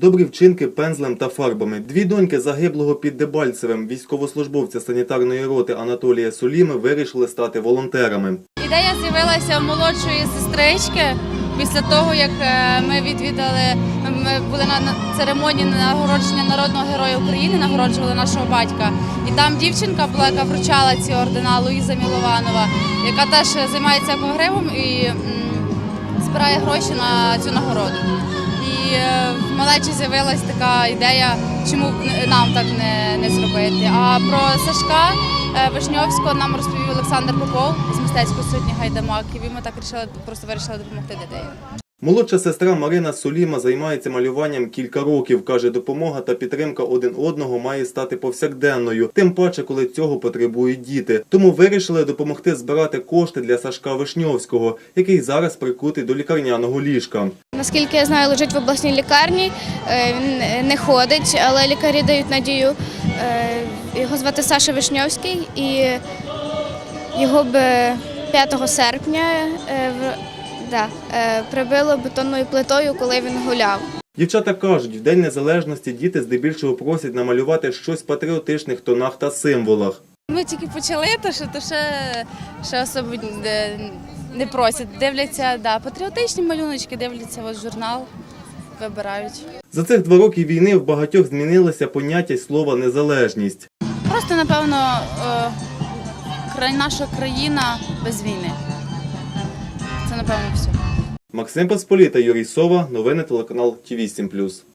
Добрі вчинки пензлем та фарбами. Дві доньки загиблого під Дебальцевим військовослужбовця санітарної роти Анатолія Суліми вирішили стати волонтерами. Ідея з'явилася у молодшої сестрички після того, як е, ми відвідали, ми були на церемонії нагородження народного героя України, нагороджували нашого батька. І там дівчинка була, яка вручала ці ордена Луїза Мілованова, яка теж займається екогривом і збирає гроші на цю нагороду. І е, в малечі з'явилась така ідея, чому б нам так не, не зробити. А про Сашка е, Вишньовського нам розповів Олександр Попов з мистецької сотні Гайдамаків. І ми так вирішили, просто вирішили допомогти дітей. Молодша сестра Марина Суліма займається малюванням кілька років. Каже, допомога та підтримка один одного має стати повсякденною, тим паче, коли цього потребують діти. Тому вирішили допомогти збирати кошти для Сашка Вишньовського, який зараз прикутий до лікарняного ліжка. Наскільки я знаю, лежить в обласній лікарні. Е, Він не ходить, але лікарі дають надію. Е, Його звати Саша Вишньовський, і його б 5 серпня е, да, е, прибило бетонною плитою, коли він гуляв. Дівчата кажуть, в День Незалежності діти здебільшого просять намалювати щось в патріотичних тонах та символах. Ми тільки почали, то що то ще, ще особо не, не просять. Дивляться, да, патріотичні малюночки, дивляться от журнал, вибирають. За цих два роки війни в багатьох змінилося поняття слова незалежність. Просто, напевно, е, кра- наша країна без війни. Напевно, все. Максим Посполіта, Юрій Сова, новини телеканал Ті 8